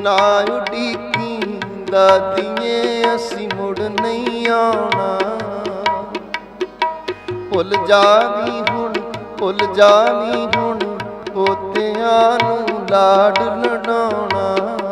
ਨਾ ਉਡੀਕੀ ਦਾਦੀਏ ਅਸੀਂ ਮੁੜ ਨਹੀਂ ਆਉਣਾ। ਭੁੱਲ ਜਾਵੀਂ ਹੁਣ, ਭੁੱਲ ਜਾਵੀਂ ਹੁਣ, ਪੋਤਿਆਂ ਨੂੰ ਲਾਡ ਲਡਾਉਣਾ।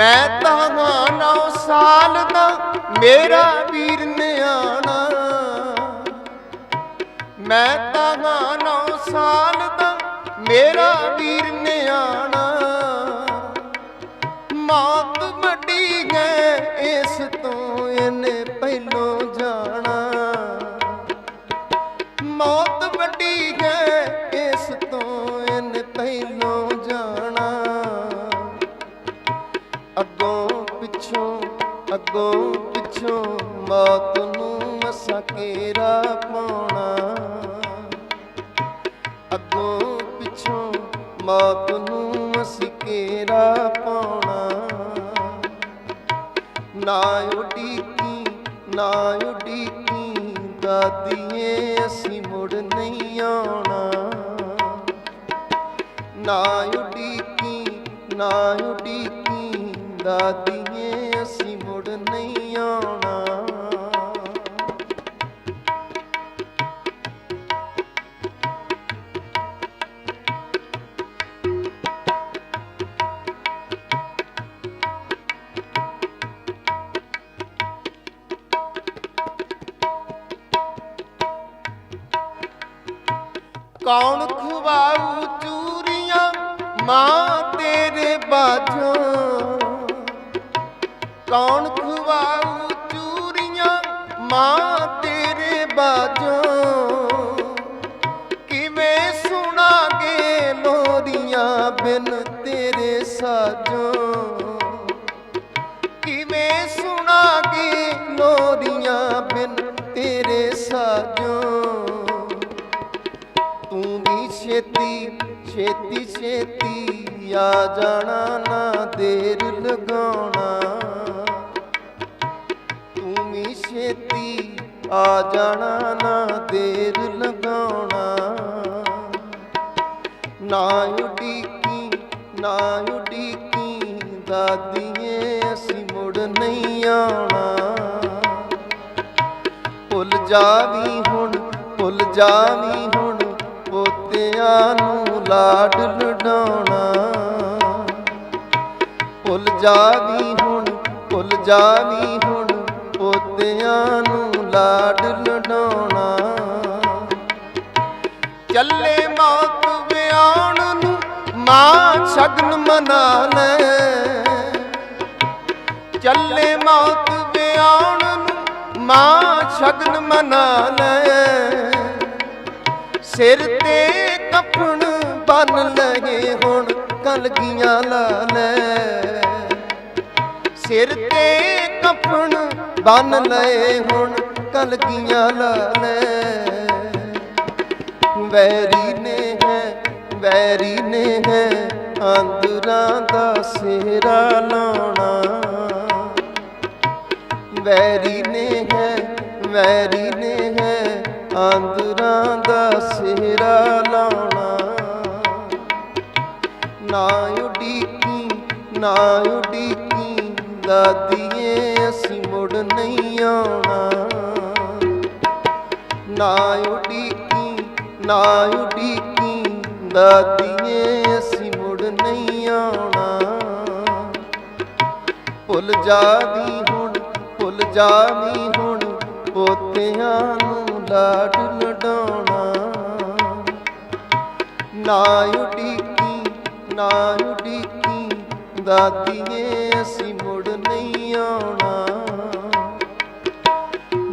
ਮੈਂ ਤਾਂ ਹਾਂ ਨੌ ਸਾਲ ਦਾ, ਮੇਰਾ ਵੀਰ ਨਿਆਣਾ। ਮੈਂ ਤਾਂ ਹਾਂ ਨੌ ਸਾਲ ਦਾ, ਮੇਰਾ ਅੱਗੋਂ ਪਿੱਛੋਂ ਮੌਤ ਨੂੰ ਮਸਾ ਕੇਰਾ ਪਾਉਣਾ। ਅੱਗੋਂ ਪਿੱਛੋਂ ਮੌਤ ਨੂੰ ਮਸੀ ਕੇਰਾ ਪਾਉਣਾ। ਨਾ ਉਡੀਕੀ ਨਾ ਉਡੀਕੀ ਦਾਦੀਏ ਅਸੀਂ ਮੁੜ ਨਹੀਂ ਆਉਣਾ। ਨਾ ਉਡੀਕੀ ਨਾ ਉਡੀਕੀ ਦਾਦੀਏ ਅਸੀਂ ਕੌਣ ਖਵਾਊ ਚੂਰੀਆਂ? ਮਾਂ ਤੇਰੇ ਬਾਝੋਂ। ਕੌਣ ਖਵਾਊ ਚੂਰੀਆਂ? ਮਾਂ ਤੇਰੇ ਬਾਝੋਂ। ਕਿਵੇਂ ਸੁਣਾਗੇ ਲੋਰੀਆਂ ਬਿਨ ਤੇਰੇ ਸਾਜੋਂ? ਕਿਵੇਂ ਸੁਣਾਗੇ ਲੋਰੀਆਂ ਬਿਨ ਛੇਤੀ ਛੇਤੀ ਆ ਜਾਣਾ ਨਾ ਦੇਰ ਲਗਾਉਣਾ। ਤੂੰ ਵੀ ਛੇਤੀ ਆ ਜਾਣਾ ਨਾ ਦੇਰ ਲਗਾਉਣਾ। ਨਾ ਉਡੀਕੀ ਨਾ ਉਡੀਕੀ, ਦਾਦੀਏ, ਅਸੀਂ ਮੁੜ ਨਹੀਂ ਆਉਣਾ। ਭੁੱਲ ਜਾਵੀਂ ਹੁਣ, ਭੁੱਲ ਜਾਵੀਂ ਹੁਣ, ਪੋਤਿਆਂ ਨੂੰ ਲਾਡ ਲਡਾਉਣਾ। ਭੁੱਲ ਜਾਵੀਂ ਹੁਣ, ਭੁੱਲ ਜਾਵੀਂ ਹੁਣ ਪੋਤਿਆਂ ਨੂੰ ਲਾਡ ਲਡਾਉਣਾ। ਚੱਲੇ ਮੌਤ ਵਿਆਉਣ ਨੂੰ ਮਾਂ ਸ਼ਗਨ ਮਨਾ ਲੈ। ਚੱਲੇ ਮੌਤ ਵਿਆਉਣ ਨੂੰ ਮਾਂ ਸ਼ਗਨ ਮਨਾ ਲੈ। ਸਿਰ ਤੇ ਕਫਨ ਬੰਨ ਲਏ ਹੁਣ ਕਲਗੀਆਂ ਲਾ ਲੈ। ਸਿਰ ਤੇ ਕਫਨ ਬੰਨ ਲਏ ਹੁਣ ਕਲਗੀਆਂ ਲਾ ਲੈ। ਵੈਰੀ ਨੇ ਹੈ, ਵੈਰੀ ਨੇ ਹੈ, ਅੰਦਰਾਂ ਦਾ ਸਿਹਰਾ ਲਾਉਣਾ। ਵੈਰੀ ਨੇ ਹੈ, ਵੈਰੀ ਨੇ ਹੈ, ਅੰਦਰਾਂ ਦਾ ਸਿਹਰਾ ਲਾਉਣਾ। ਨਾ ਉਡੀਕੀ ਨਾ ਉਡੀਕੀ ਦਾਦੀਏ ਅਸੀਂ ਮੁੜ ਨਹੀਂ ਆਉਣਾ। ਨਾ ਉਡੀਕੀ ਨਾ ਉਡੀਕੀ ਦਾਦੀਏ ਅਸੀਂ ਮੁੜ ਨਹੀਂ ਆਉਣਾ। ਭੁੱਲ ਜਾਵੀਂ ਹੁਣ, ਭੁੱਲ ਜਾਵੀਂ ਹੁਣ, ਪੋਤਿਆਂ ਨੂੰ ਲਾਡ ਲਡਾਉਣਾ ਨਾ ਉਡੀਕੀ ਨਾ ਉਡੀਕੀ ਦਾਦੀਏ ਅਸੀਂ ਮੁੜ ਨਹੀਂ ਆਉਣਾ।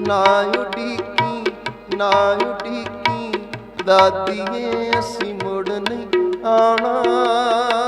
ਨਾ ਉਡੀਕੀ ਨਾ ਉਡੀਕੀ ਦਾਦੀਏ ਅਸੀਂ ਮੁੜ ਨਹੀਂ ਆਉਣਾ।